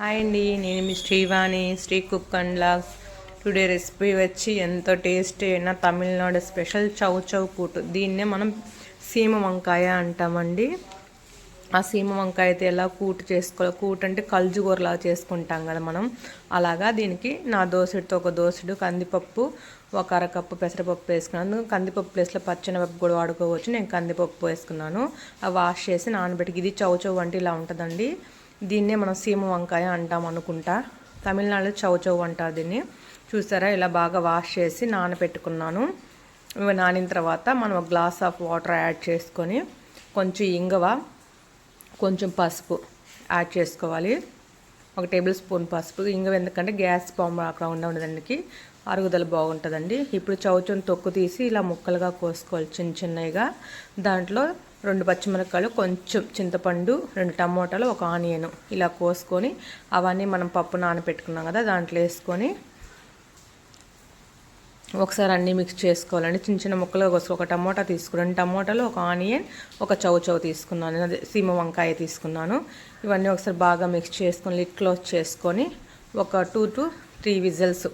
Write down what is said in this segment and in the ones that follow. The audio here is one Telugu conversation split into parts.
హాయ్ అండి నేను మీ Srivani Sri cook and vlogs today recipe వచ్చి ఎంతో టేస్టీ అయిన తమిళనాడు స్పెషల్ చౌ చౌ కూటు. దీన్నే మనం సీమ వంకాయ అంటామండి. ఆ సీమ వంకాయ అయితే ఎలా కూటు చేసుకోవాలి కూటు అంటే కలుజుగూరలా చేసుకుంటాం కదా మనం. అలాగా దీనికి నా దోసెడితో ఒక దోసెడు కందిపప్పు ఒక అరకప్పు పెసరపప్పు వేసుకున్నాను. కందిపప్పు ప్లేస్లో పచ్చనిపప్పు కూడా వాడుకోవచ్చు. నేను కందిపప్పు వేసుకున్నాను. అవి వాష్ చేసి నానబెట్టి ఇది చౌ చౌ వంటి ఇలా ఉంటుందండి. దీన్నే మనం సీమ వంకాయ అంటాం అనుకుంటా. తమిళనాడులో చౌచౌ అంటారు దీన్ని. చూసారా? ఇలా బాగా వాష్ చేసి నానబెట్టుకున్నాను ఇవి నానిన తర్వాత మనం ఒక గ్లాస్ ఆఫ్ వాటర్ యాడ్ చేసుకొని కొంచెం ఇంగవ కొంచెం పసుపు యాడ్ చేసుకోవాలి. ఒక టేబుల్ స్పూన్ పసుపు ఇంకా ఎందుకంటే గ్యాస్ బాంబు అక్కడ ఉండదండికి అరుగుదల బాగుంటుందండి. ఇప్పుడు చౌచౌని తొక్కు తీసి ఇలా ముక్కలుగా కోసుకోవాలి చిన్న చిన్నగా. దాంట్లో రెండు పచ్చిమిరపకాయలు కొంచెం చింతపండు రెండు టమోటాలు ఒక ఆనియన్ ఇలా కోసుకొని అవన్నీ మనం పప్పు నానబెట్టుకున్నాం కదా దాంట్లో వేసుకొని ఒకసారి అన్నీ మిక్స్ చేసుకోవాలండి. చిన్న చిన్న ముక్కలు కోసుకు ఒక టమోటా తీసుకున్నాను. టమోటాలో ఒక ఆనియన్ ఒక చౌ చౌ తీసుకున్నాను. అదే సీమ వంకాయ తీసుకున్నాను. ఇవన్నీ ఒకసారి బాగా మిక్స్ చేసుకొని లిట్ క్లోజ్ చేసుకొని ఒక two to three whistles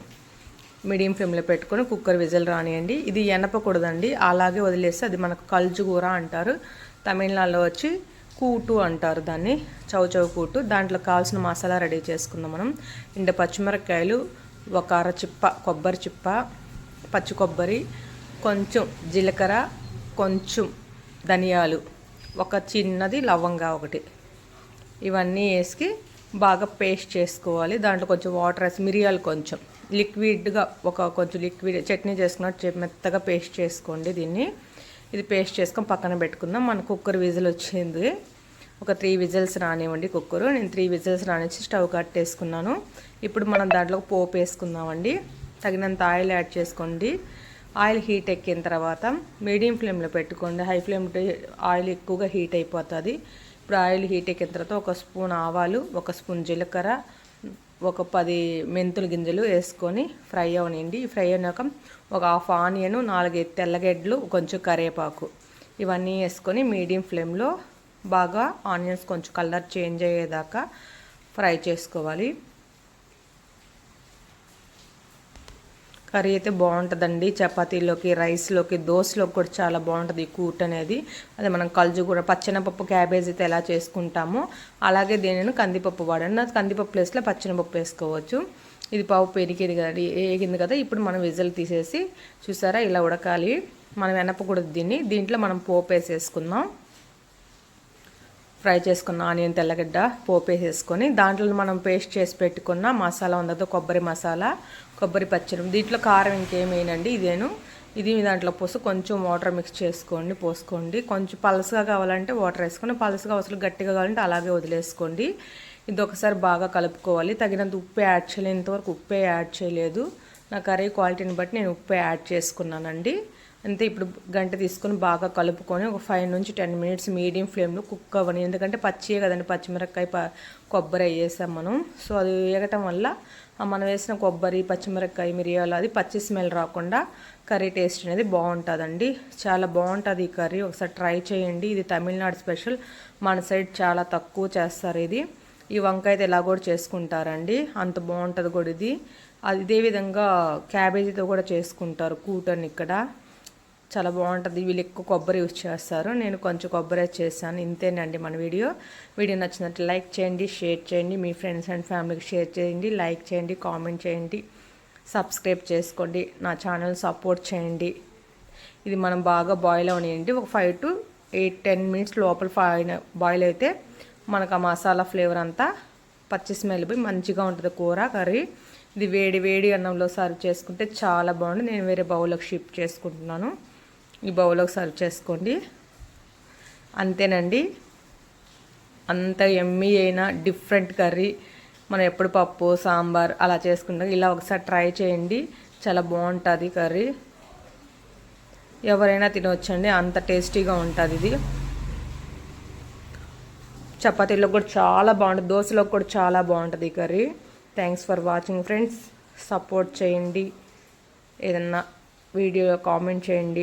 medium ఫ్లేమ్లో పెట్టుకొని కుక్కర్ విజిల్ రానియండి. ఇది ఎనపకూడదండి. అలాగే వదిలేస్తే అది మనకు కల్జు కూర అంటారు. తమిళనాడులో వచ్చి కూటు అంటారు దాన్ని చౌచౌ కూటు. దాంట్లో కావాల్సిన మసాలా రెడీ చేసుకుందాం మనం. ఇంత పచ్చిమిరపకాయలు ఒక అర చిప్ప కొబ్బరి చిప్ప పచ్చి కొబ్బరి కొంచెం జీలకర్ర కొంచెం ధనియాలు ఒక చిన్నది లవంగా ఒకటి. ఇవన్నీ వేసి బాగా పేస్ట్ చేసుకోవాలి. దాంట్లో కొంచెం వాటర్ వేసి మిరియాలు కొంచెం. లిక్విడ్గా ఒక కొంచెం లిక్విడ్ చట్నీ చేసుకున్నట్టు మెత్తగా పేస్ట్ చేసుకోండి దీన్ని. ఇది పేస్ట్ చేసుకొని పక్కన పెట్టుకుందాం. మన కుక్కర్ విజిల్ వచ్చింది. ఒక త్రీ విజిల్స్ రానివ్వండి కుక్కరు. నేను త్రీ విజిల్స్ రానిచ్చి స్టవ్ కట్టేసుకున్నాను. ఇప్పుడు మనం దాంట్లో పోపు వేసుకుందామండి. తగినంత ఆయిల్ యాడ్ చేసుకోండి. ఆయిల్ హీట్ ఎక్కిన తర్వాత మీడియం ఫ్లేమ్లో పెట్టుకోండి. హై ఫ్లేమ్ ఆయిల్ ఎక్కువగా హీట్ అయిపోతుంది. ఇప్పుడు ఆయిల్ హీట్ ఎక్కిన తర్వాత ఒక స్పూన్ ఆవాలు ఒక స్పూన్ జీలకర్ర ఒక పది మెంతుల గింజలు వేసుకొని ఫ్రై అవనండి ఫ్రై అయినాక ఒక హాఫ్ ఆనియన్ నాలుగైదు తెల్లగడ్డలు కొంచెం కరివేపాకు ఇవన్నీ వేసుకొని మీడియం ఫ్లేమ్లో బాగా ఆనియన్స్ కొంచెం కలర్ చేంజ్ అయ్యేదాకా ఫ్రై చేసుకోవాలి. కర్రీ అయితే బాగుంటుందండి. చపాతీలోకి రైస్లోకి దోశలోకి కూడా చాలా బాగుంటుంది ఈ కూట్ అనేది. అదే మనం కలుజు కూడా పచ్చనపప్పు క్యాబేజ్ అయితే ఎలా చేసుకుంటామో అలాగే దేనిని కందిపప్పు వాడండి. కందిపప్పు ప్లేస్లో పచ్చనపప్పు వేసుకోవచ్చు. ఇది పావు పెరిగేది కదా ఏగింది కదా ఇప్పుడు మనం విజల్ తీసేసి చూసారా ఇలా ఉడకాలి. మనం వెనపకూడదు దీన్ని. దీంట్లో మనం పోపు వేసేసుకుందాం. ఫ్రై చేసుకున్న ఆనియన్ తెల్లగడ్డ పోపేసేసుకొని దాంట్లో మనం పేస్ట్ చేసి పెట్టుకున్న మసాలా ఉందో కొబ్బరి మసాలా కొబ్బరి పచ్చడి. దీంట్లో కారం ఇంకేమేనండి ఇదేను. ఇది దాంట్లో పోసి కొంచెం వాటర్ మిక్స్ చేసుకోండి పోసుకోండి. కొంచెం పలసగా కావాలంటే వాటర్ వేసుకొని పలసగా అసలు గట్టిగా కావాలంటే అలాగే వదిలేసుకోండి. ఇది ఒకసారి బాగా కలుపుకోవాలి. తగినంత ఉప్పు యాడ్ చేయలేంతవరకు ఉప్పే యాడ్ చేయలేదు. నా కర్రీ క్వాలిటీని బట్టి నేను ఉప్పు యాడ్ చేసుకున్నానండి. అంతే ఇప్పుడు గంట తీసుకొని బాగా కలుపుకొని ఒక ఫైవ్ నుంచి టెన్ మినిట్స్ మీడియం ఫ్లేమ్లో కుక్ అవ్వని. ఎందుకంటే పచ్చియే కదండి పచ్చిమిరపకాయ ప కొబ్బరి వేసాం మనం. సో అది వేగటం వల్ల మనం వేసిన కొబ్బరి పచ్చిమిరపకాయ మిరియాలు అది పచ్చి స్మెల్ రాకుండా కర్రీ టేస్ట్ అనేది బాగుంటుందండి. చాలా బాగుంటుంది ఈ కర్రీ. ఒకసారి ట్రై చేయండి. ఇది తమిళనాడు స్పెషల్. మన సైడ్ చాలా తక్కువ చేస్తారు ఇది. ఈ వంకాయ అయితే ఎలా కూడా చేసుకుంటారండి. అంత బాగుంటుంది కూడా ఇది. ఇదేవిధంగా క్యాబేజీతో కూడా చేసుకుంటారు కూటర్ని ఇక్కడ. చాలా బాగుంటుంది. వీళ్ళు ఎక్కువ కొబ్బరి యూజ్ చేస్తారు. నేను కొంచెం కొబ్బరి చేశాను. ఇంతేనండి మన వీడియో. వీడియో నచ్చినట్టు లైక్ చేయండి షేర్ చేయండి. మీ ఫ్రెండ్స్ అండ్ ఫ్యామిలీకి షేర్ చేయండి లైక్ చేయండి కామెంట్ చేయండి. సబ్స్క్రైబ్ చేసుకోండి. నా ఛానల్ సపోర్ట్ చేయండి. ఇది మనం బాగా బాయిల్ అవనియండి. ఒక five to eight ten minutes లోపల బాయిల్ అయితే మనకు ఆ మసాలా ఫ్లేవర్ అంతా పచ్చి స్మెల్ పోయి మంచిగా ఉంటుంది. కూర కర్రీ. ఇది వేడి వేడి అన్నంలో సర్వ్ చేసుకుంటే చాలా బాగుంది నేను వేరే బౌల్లోకి షిఫ్ట్ చేసుకుంటున్నాను. ఈ బౌల్లోకి సర్వ్ చేసుకోండి. అంతేనండి. అంత ఎమ్మీ అయినా డిఫరెంట్ కర్రీ. మనం ఎప్పుడు పప్పు సాంబార్ అలా చేసుకుంటాం. ఇలా ఒకసారి ట్రై చేయండి. చాలా బాగుంటుంది కర్రీ. ఎవరైనా తినవచ్చండి అంత టేస్టీగా ఉంటుంది ఇది. చపాతీలో కూడా చాలా బాగుంటుంది. దోశలో కూడా చాలా బాగుంటుంది ఈ curry. Thanks for watching friends support చేయండి. ఏదన్నా వీడియో కామెంట్ చేయండి.